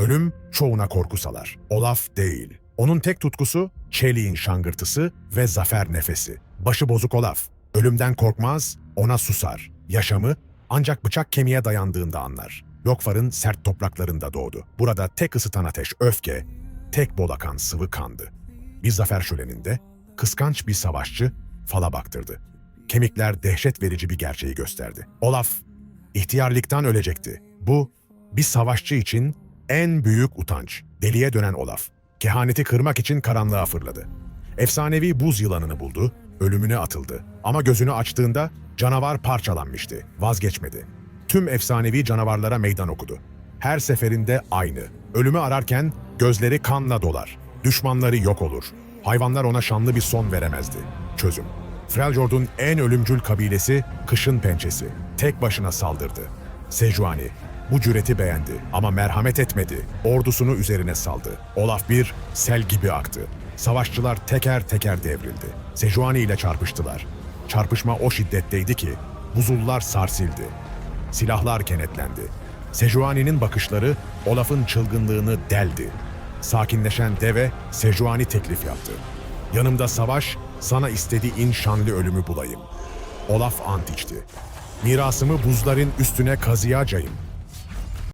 Ölüm çoğuna korku salar. Olaf değil. Onun tek tutkusu çeliğin şangırtısı ve zafer nefesi. Başı bozuk Olaf. Ölümden korkmaz, ona susar. Yaşamı ancak bıçak kemiğe dayandığında anlar. Lokfar'ın sert topraklarında doğdu. Burada tek ısıtan ateş öfke, tek bol akan sıvı kandı. Bir zafer şöleninde kıskanç bir savaşçı fala baktırdı. Kemikler dehşet verici bir gerçeği gösterdi. Olaf ihtiyarlıktan ölecekti. Bu bir savaşçı için en büyük utanç. Deliye dönen Olaf, kehaneti kırmak için karanlığa fırladı. Efsanevi buz yılanını buldu, ölümüne atıldı. Ama gözünü açtığında canavar parçalanmıştı, vazgeçmedi. Tüm efsanevi canavarlara meydan okudu. Her seferinde aynı. Ölümü ararken gözleri kanla dolar. Düşmanları yok olur. Hayvanlar ona şanlı bir son veremezdi. Çözüm. Freljord'un en ölümcül kabilesi Kışın Pençesi. Tek başına saldırdı. Sejuani bu cüreti beğendi ama merhamet etmedi. Ordusunu üzerine saldı. Olaf bir sel gibi aktı. Savaşçılar teker teker devrildi. Sejuani ile çarpıştılar. Çarpışma o şiddetteydi ki buzullar sarsildi. Silahlar kenetlendi. Sejuani'nin bakışları Olaf'ın çılgınlığını deldi. Sakinleşen deve Sejuani teklif yaptı. Yanımda savaş, sana istediğin şanlı ölümü bulayım. Olaf ant içti. Mirasımı buzların üstüne kazıyacağım.